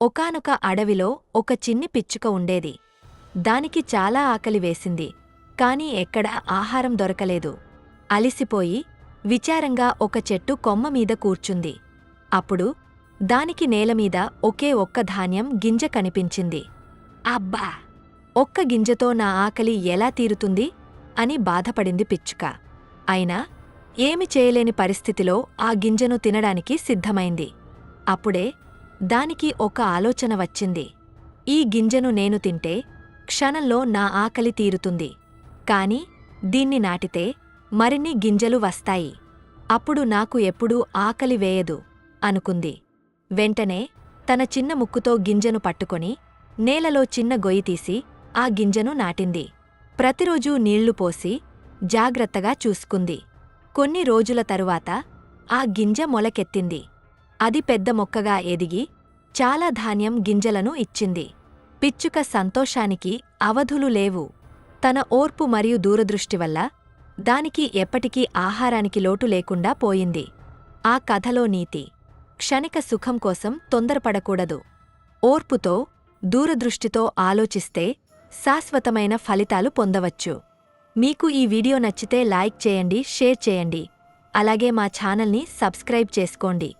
ఒకానొక అడవిలో ఒక చిన్ని పిచ్చుక ఉండేది. దానికి చాలా ఆకలి వేసింది. కాని ఎక్కడా ఆహారం దొరకలేదు. అలిసిపోయి విచారంగా ఒక చెట్టు కొమ్మ మీద కూర్చుంది. అప్పుడు దానికి నేలమీద ఒకే ఒక్క ధాన్యం గింజ కనిపించింది. అబ్బా! ఒక్క గింజతో నా ఆకలి ఎలా తీరుతుంది? అని బాధపడింది పిచ్చుక. అయినా ఏమి చేయలేని పరిస్థితిలో ఆ గింజను తినడానికి సిద్ధమైంది. అప్పుడే దానికి ఒక ఆలోచన వచ్చింది. ఈ గింజను నేను తింటే క్షణంలో నా ఆకలి తీరుతుంది. కాని దీన్ని నాటితే మరిన్ని గింజలు వస్తాయి. అప్పుడు నాకు ఎప్పుడూ ఆకలి వేయదు అనుకుంది. వెంటనే తన చిన్న ముక్కుతో గింజను పట్టుకొని నేలలో చిన్న గొయ్యి తీసి ఆ గింజను నాటింది. ప్రతిరోజూ నీళ్ళు పోసి జాగ్రత్తగా చూసుకుంది. కొన్ని రోజుల తరువాత ఆ గింజ మొలకెత్తింది. అది పెద్ద మొక్కగా ఎదిగి చాలా ధాన్యం గింజలను ఇచ్చింది. పిచ్చుక సంతోషానికి అవధులు లేవు. తన ఓర్పు మరియు దూరదృష్టి వల్ల దానికి ఎప్పటికీ ఆహారానికి లోటు లేకుండా పోయింది. ఆ కథలో నీతి. క్షణిక సుఖం కోసం తొందరపడకూడదు. ఓర్పుతో దూరదృష్టితో ఆలోచిస్తే శాశ్వతమైన ఫలితాలు పొందవచ్చు. మీకు ఈ వీడియో నచ్చితే లైక్ చేయండి షేర్ చేయండి. అలాగే మా ఛానల్ని సబ్స్క్రైబ్ చేసుకోండి.